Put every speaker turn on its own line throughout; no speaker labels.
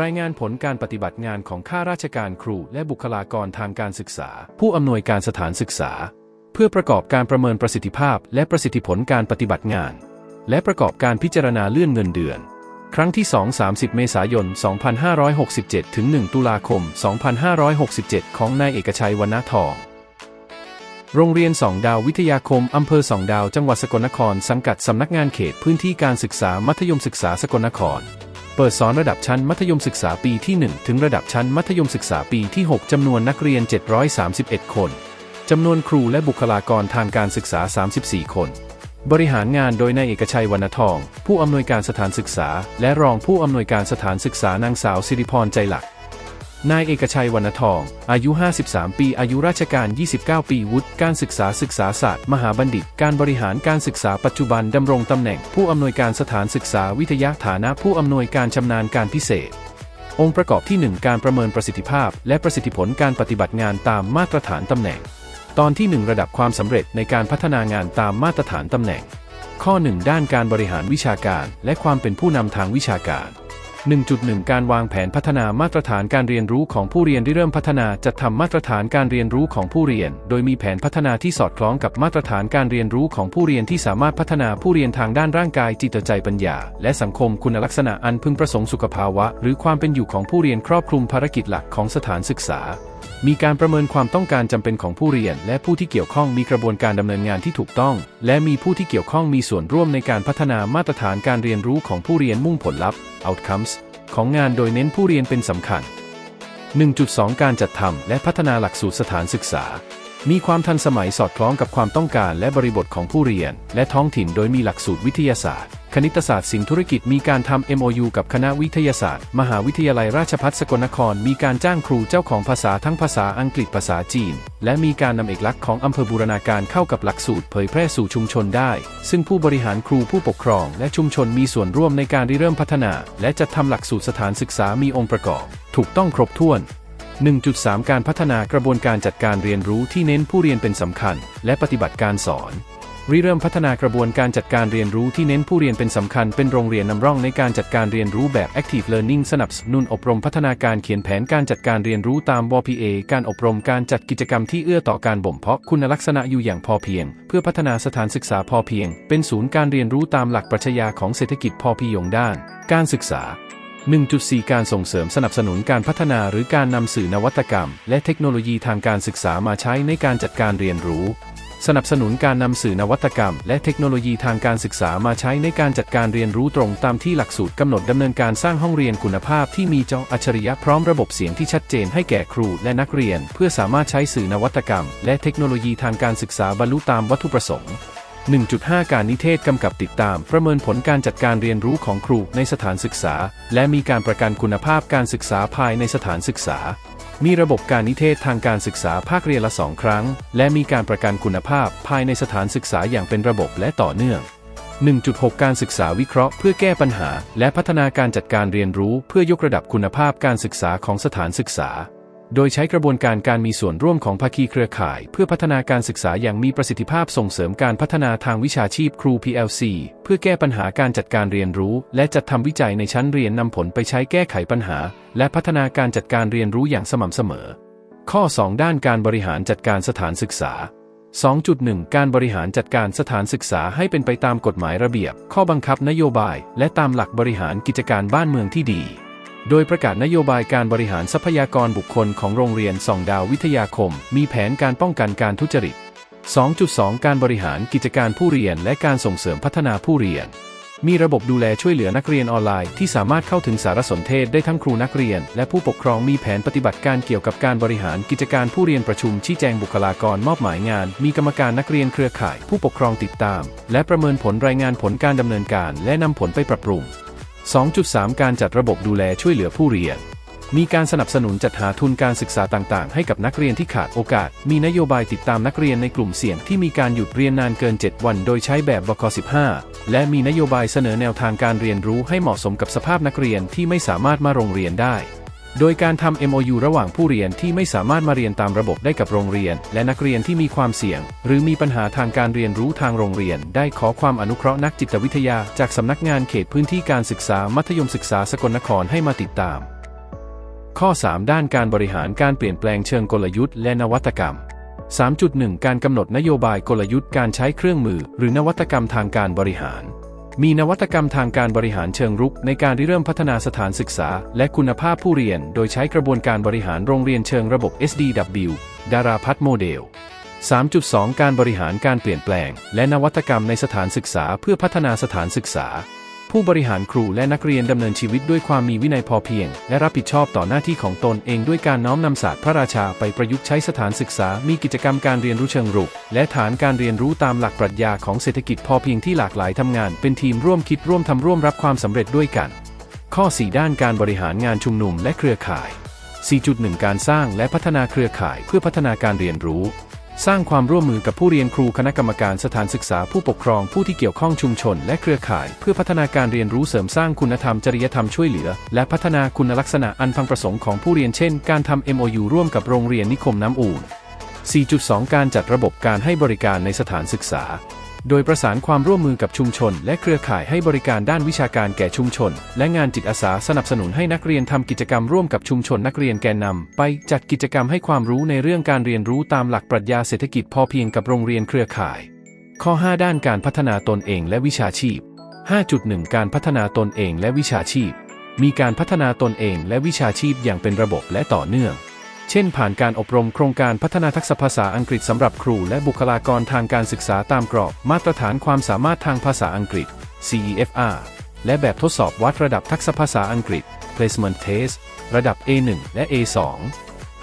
รายงานผลการปฏิบัติงานของข้าราชการครูและบุคลากรทางการศึกษา ผู้อำนวยการสถานศึกษา เพื่อประกอบการประเมินประสิทธิภาพ และประสิทธิผลการปฏิบัติงาน และประกอบการพิจารณาเลื่อนเงินเดือน ครั้งที่ 2 30 เมษายน 2567 ถึง 1 ตุลาคม 2567 ของนายเอกชัยวรรณทอง โรงเรียนสองดาววิทยาคมอำเภอสองดาวจังหวัดสกลนคร สังกัดสำนักงานเขตพื้นที่การศึกษามัธยมศึกษาสกลนคร เปิดสอนระดับชั้นมัธยมศึกษาปีที่ 1 ถึงระดับชั้นมัธยมศึกษาปีที่ 6 จำนวนนักเรียน 731 คน จำนวนครูและบุคลากรทางการศึกษา 34 คน บริหารงานโดยนายเอกชัยวรรณทอง ผู้อำนวยการสถานศึกษา และรองผู้อำนวยการสถานศึกษานางสาวสิริพรใจหลัก นายเอกชัยวรรณทอง อายุ 53 ปี อายุราชการ 29 ปี วุฒิการศึกษาศึกษาศาสตร์ มหาบัณฑิต การบริหารการศึกษาปัจจุบันดำรงตำแหน่ง ผู้อำนวยการสถานศึกษาวิทยาฐานะผู้อำนวยการชำนาญการพิเศษ องค์ประกอบที่ 1 การประเมินประสิทธิภาพ และประสิทธิผลการปฏิบัติงานตามมาตรฐานตำแหน่ง ตอนที่ 1 ระดับความสำเร็จในการพัฒนางานตามมาตรฐานตำแหน่ง ข้อ 1 ด้านการบริหารวิชาการ และความเป็นผู้นำทางวิชาการ 1.1 การวางแผนพัฒนามาตรฐานการเรียนรู้ของผู้เรียนที่เริ่มพัฒนาจัดทำมาตรฐานการเรียนรู้ของผู้เรียน โดยมีแผนพัฒนาที่สอดคล้องกับมาตรฐานการเรียนรู้ของผู้เรียนที่สามารถพัฒนาผู้เรียนทางด้านร่างกายจิตใจปัญญา และสังคมคุณลักษณะอันพึงประสงค์สุขภาวะ หรือความเป็นอยู่ของผู้เรียนครอบคลุมภารกิจหลักของสถานศึกษา มีการประเมินความต้องการจำเป็นของผู้เรียน และผู้ที่เกี่ยวข้องมีกระบวนการดำเนินงานที่ถูกต้อง และมีผู้ที่เกี่ยวข้องมีส่วนร่วมในการพัฒนามาตรฐานการเรียนรู้ของผู้เรียนมุ่งผลลัพธ์ outcomes ของงานโดยเน้นผู้เรียนเป็นสำคัญ 1.2 การจัดทำและพัฒนาหลักสูตรสถานศึกษา มีความทันสมัยสอดคล้องกับความต้องการและบริบทของผู้เรียน และท้องถิ่นโดยมีหลักสูตรวิทยาศาสตร์ คณิตศาสตร์สิ่งธุรกิจมีการทำ MOU กับคณะวิทยาศาสตร์ มหาวิทยาลัยราชภัฏสกลนคร มีการจ้างครูเจ้าของภาษาทั้งภาษาอังกฤษภาษาจีน และมีการนำเอกลักษณ์ของอำเภอบูรณาการเข้ากับหลักสูตรเผยแพร่สู่ชุมชนได้ ซึ่งผู้บริหารครูผู้ปกครอง และชุมชนมีส่วนร่วมในการริเริ่มพัฒนา และจัดทำหลักสูตรสถานศึกษามีองค์ประกอบ ถูกต้องครบถ้วน 1.3 การพัฒนากระบวนการจัดการเรียนรู้ที่เน้นผู้เรียนเป็นสำคัญ และปฏิบัติการสอนริเริ่มพัฒนากระบวนการจัดการเรียนรู้ที่เน้นผู้เรียนเป็นสำคัญเป็นโรงเรียนนำร่องในการจัดการเรียนรู้แบบ Active Learning สนับสนุนอบรมพัฒนาการเขียนแผนการจัดการเรียนรู้ตาม WPA การอบรมการจัดกิจกรรมที่เอื้อต่อการบ่มเพาะคุณลักษณะอยู่อย่างพอเพียง เพื่อพัฒนาสถานศึกษาพอเพียง เป็นศูนย์การเรียนรู้ตามหลักปรัชญาของเศรษฐกิจพอเพียงด้าน การศึกษา 1.4 การส่งเสริมสนับสนุนการพัฒนาหรือการนำสื่อนวัตกรรม และเทคโนโลยีทางการศึกษามาใช้ในการจัดการเรียนรู้ สนับสนุนการนำสื่อนวัตกรรม และเทคโนโลยีทางการศึกษามาใช้ในการจัดการเรียนรู้ตรงตามที่หลักสูตรกำหนดดำเนินการสร้างห้องเรียนคุณภาพที่มีจออัจฉริยะพร้อมระบบเสียงที่ชัดเจนให้แก่ครูและนักเรียน เพื่อสามารถใช้สื่อนวัตกรรม และเทคโนโลยีทางการศึกษาบรรลุตามวัตถุประสงค์ 1.5 การนิเทศกำกับติดตามประเมินผลการจัดการเรียนรู้ของครูในสถานศึกษา และมีการประกันคุณภาพการศึกษาภายในสถานศึกษา มีระบบการนิเทศทางการศึกษาภาคเรียนละสองครั้ง และมีการประกันคุณภาพภายในสถานศึกษาอย่างเป็นระบบและต่อเนื่อง 1.6 การศึกษาวิเคราะห์เพื่อแก้ปัญหา และพัฒนาการจัดการเรียนรู้เพื่อยกระดับคุณภาพการศึกษาของสถานศึกษา โดยใช้กระบวนการการมีส่วนร่วมของภาคีเครือข่าย เพื่อพัฒนาการศึกษาอย่างมีประสิทธิภาพส่งเสริมการพัฒนาทางวิชาชีพครู PLC เพื่อแก้ปัญหาการจัดการเรียนรู้ และจัดทำวิจัยในชั้นเรียนนำผลไปใช้แก้ไขปัญหา และพัฒนาการจัดการเรียนรู้อย่างสม่ำเสมอ ข้อ 2 ด้านการบริหารจัดการสถานศึกษา 2.1 การบริหารจัดการสถานศึกษาให้เป็นไปตามกฎหมายระเบียบ ข้อบังคับนโยบาย และตามหลักบริหารกิจการบ้านเมืองที่ดี โดยประกาศนโยบายการบริหารทรัพยากรบุคคลของโรงเรียนส่องดาววิทยาคม มีแผนการป้องกันการทุจริต 2.2 การบริหารกิจการผู้เรียนและการส่งเสริมพัฒนาผู้เรียน มีระบบดูแลช่วยเหลือนักเรียนออนไลน์ที่สามารถเข้าถึงสารสนเทศได้ทั้งครูนักเรียน และผู้ปกครองมีแผนปฏิบัติการเกี่ยวกับการบริหารกิจการผู้เรียนประชุมชี้แจงบุคลากรมอบหมายงาน มีกรรมการนักเรียนเครือข่าย ผู้ปกครองติดตาม และประเมินผลรายงานผลการดำเนินการ และนำผลไปปรับปรุง 2.3 การจัดระบบดูแลช่วยเหลือผู้เรียน มีการสนับสนุนจัดหาทุนการศึกษาต่างๆ ให้กับนักเรียนที่ขาดโอกาส มีนโยบายติดตามนักเรียนในกลุ่มเสี่ยงที่มีการหยุดเรียนนานเกิน 7 วัน โดยใช้แบบบก15 และมีนโยบายเสนอแนวทางการเรียนรู้ให้เหมาะสมกับสภาพนักเรียนที่ไม่สามารถมาโรงเรียนได้ โดยการทำ MOU ระหว่างผู้เรียนที่ไม่สามารถมาเรียนตามระบบได้กับโรงเรียน และนักเรียนที่มีความเสี่ยง หรือมีปัญหาทางการเรียนรู้ทางโรงเรียน ได้ขอความอนุเคราะห์นักจิตวิทยา จากสำนักงานเขตพื้นที่การศึกษามัธยมศึกษาสกลนครให้มาติดตาม ข้อ 3 ด้านการบริหารการเปลี่ยนแปลงเชิงกลยุทธ์และนวัตกรรม 3.1 การกำหนดนโยบายกลยุทธ์การใช้เครื่องมือ หรือนวัตกรรมทางการบริหาร มีนวัตกรรมทางการบริหารเชิงรุกในการริเริ่มพัฒนาสถานศึกษา และคุณภาพผู้เรียน โดยใช้กระบวนการบริหารโรงเรียนเชิงระบบ SDW ดาราพัฒน์โมเดล 3.2 การบริหารการเปลี่ยนแปลง และนวัตกรรมในสถานศึกษาเพื่อพัฒนาสถานศึกษา ผู้บริหารครูและนักเรียนดำเนินชีวิตด้วยความมีวินัยพอเพียง และรับผิดชอบต่อหน้าที่ของตนเองด้วยการน้อมนำศาสตร์พระราชาไปประยุกต์ใช้สถานศึกษา มีกิจกรรมการเรียนรู้เชิงรุก และฐานการเรียนรู้ตามหลักปรัชญาของเศรษฐกิจพอเพียงที่หลากหลายทำงาน เป็นทีมร่วมคิดร่วมทำร่วมรับความสำเร็จด้วยกัน ข้อ 4 ด้านการบริหารงานชุมนุมและเครือข่าย 4.1 การสร้างและพัฒนาเครือข่ายเพื่อพัฒนาการเรียนรู้ สร้างความร่วมมือกับผู้เรียนครูคณะกรรมการสถานศึกษาผู้ปกครองผู้ที่เกี่ยวข้องชุมชน และเครือข่าย เพื่อพัฒนาการเรียนรู้เสริมสร้างคุณธรรมจริยธรรมช่วยเหลือ และพัฒนาคุณลักษณะอันพังประสงค์ของผู้เรียนเช่น การทำ MOU ร่วมกับโรงเรียนนิคมน้ำอูน4.2 การจัดระบบการให้บริการในสถานศึกษา โดยประสานความร่วมมือกับชุมชน และเครือข่ายให้บริการด้านวิชาการแก่ชุมชน และงานจิตอาสาสนับสนุนให้นักเรียนทำกิจกรรมร่วมกับชุมชนนักเรียนแกนนำไปจัดกิจกรรมให้ความรู้ในเรื่องการเรียนรู้ตามหลักปรัชญาเศรษฐกิจพอเพียงกับโรงเรียนเครือข่าย ข้อ 5 ด้านการพัฒนาตนเองและวิชาชีพ 5.1 การพัฒนาตนเองและวิชาชีพ มีการพัฒนาตนเองและวิชาชีพอย่างเป็นระบบและต่อเนื่อง เช่นผ่านการอบรมโครงการพัฒนาทักษะภาษาอังกฤษสำหรับครูและบุคลากรทางการศึกษาตามกรอบ มาตรฐานความสามารถทางภาษาอังกฤษ CEFR และแบบทดสอบวัดระดับทักษะภาษาอังกฤษ Placement Test ระดับ A1 และ A2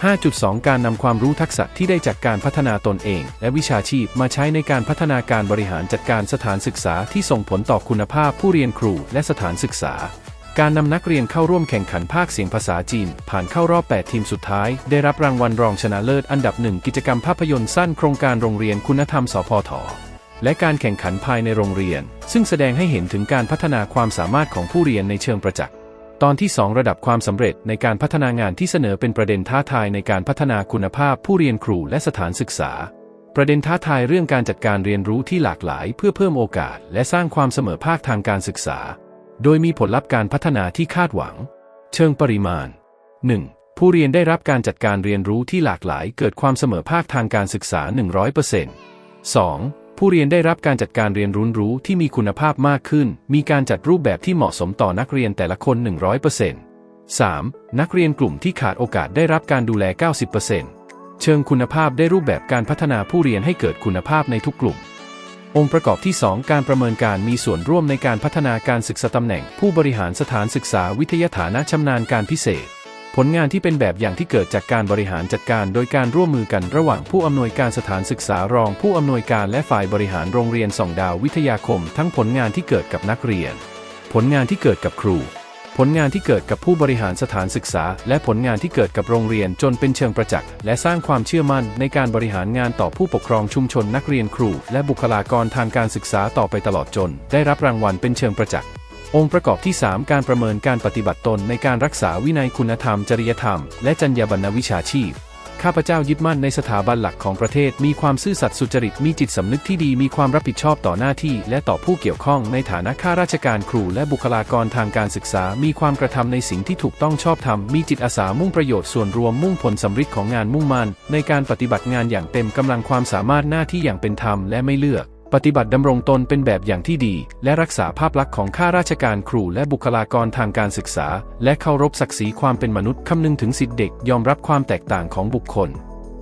5.2 การนำความรู้ทักษะที่ได้จากการพัฒนาตนเอง และวิชาชีพมาใช้ในการพัฒนาการบริหารจัดการสถานศึกษาที่ส่งผลต่อคุณภาพผู้เรียนครูและสถานศึกษา การนำนักเรียนเข้าร่วมแข่งขันภาคเสียงภาษาจีน ผ่านเข้ารอบ 8 ทีมสุดท้าย ได้รับรางวัลรองชนะเลิศอันดับหนึ่งกิจกรรมภาพยนตร์สั้นโครงการโรงเรียนคุณธรรมสพทและการแข่งขันภายในโรงเรียน ซึ่งแสดงให้เห็นถึงการพัฒนาความสามารถของผู้เรียนในเชิงประจักษ์ ตอนที่ 2 ระดับความสำเร็จในการพัฒนางานที่เสนอเป็นประเด็นท้าทายในการพัฒนาคุณภาพผู้เรียนครูและสถานศึกษา ประเด็นท้าทายเรื่องการจัดการเรียนรู้ที่หลากหลาย เพื่อเพิ่มโอกาส และสร้างความเสมอภาคทางการศึกษา โดยมีผลลัพธ์การพัฒนาที่คาดหวัง เชิงปริมาณ 1. ผู้เรียนได้รับการจัดการเรียนรู้ที่หลากหลายเกิดความเสมอภาคทางการศึกษา 100% 2. ผู้เรียนได้รับการจัดการเรียนรู้รู้ที่มีคุณภาพมากขึ้น มีการจัดรูปแบบที่เหมาะสมต่อนักเรียนแต่ละคน 100% 3. นักเรียนกลุ่มที่ขาดโอกาสได้รับการดูแล 90%เชิงคุณภาพได้รูปแบบการพัฒนาผู้เรียนให้เกิดคุณภาพในทุกกลุ่ม องค์ประกอบที่ 2 การประเมินการมีส่วนร่วมในการพัฒนาการศึกษาตำแหน่ง ผู้บริหารสถานศึกษาวิทยาฐานะชำนาญการพิเศษ ผลงานที่เป็นแบบอย่างที่เกิดจากการบริหารจัดการ โดยการร่วมมือกันระหว่างผู้อำนวยการสถานศึกษารอง ผู้อำนวยการและฝ่ายบริหารโรงเรียนส่องดาววิทยาคม ทั้งผลงานที่เกิดกับนักเรียน ผลงานที่เกิดกับครู ผลงานที่เกิดกับผู้บริหารสถานศึกษา และผลงานที่เกิดกับโรงเรียนจนเป็นเชิงประจักษ์และสร้างความเชื่อมั่นในการบริหารงานต่อผู้ปกครองชุมชนนักเรียนครู และบุคลากรทางการศึกษาต่อไปตลอดจน ได้รับรางวัลเป็นเชิงประจักษ์องค์ประกอบที่ 3 การประเมินการปฏิบัติตนในการรักษาวินัยคุณธรรม จริยธรรม และจรรยาบรรณวิชาชีพ ข้าพเจ้ายึดมั่นในสถาบันหลักของประเทศ มีความซื่อสัตย์สุจริต มีจิตสำนึกที่ดี มีความรับผิดชอบต่อหน้าที่ และต่อผู้เกี่ยวข้อง ในฐานะข้าราชการครู และบุคลากรทางการศึกษา มีความกระทำในสิ่งที่ถูกต้องชอบธรรม มีจิตอาสามุ่งประโยชน์ส่วนรวม มุ่งผลสำฤทธิ์ของงานมุ่งมั่นในการปฏิบัติงานอย่างเต็มกำลังความสามารถหน้าที่อย่างเป็นธรรมและไม่เลือก ปฏิบัติดำรงตนเป็นแบบอย่างที่ดี และรักษาภาพลักษณ์ของข้าราชการครูและบุคลากรทางการศึกษา และเคารพศักดิ์ศรีความเป็นมนุษย์คำนึงถึงสิทธิเด็กยอมรับความแตกต่างของบุคคล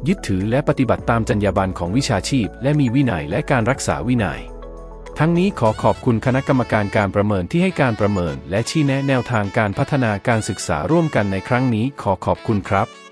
ยึดถือและปฏิบัติตามจรรยาบรรณของวิชาชีพ และมีวินัยและการรักษาวินัย ทั้งนี้ขอขอบคุณคณะกรรมการการประเมินที่ให้การประเมิน และชี้แนะแนวทางการพัฒนาการศึกษาร่วมกันในครั้งนี้ขอขอบคุณครับ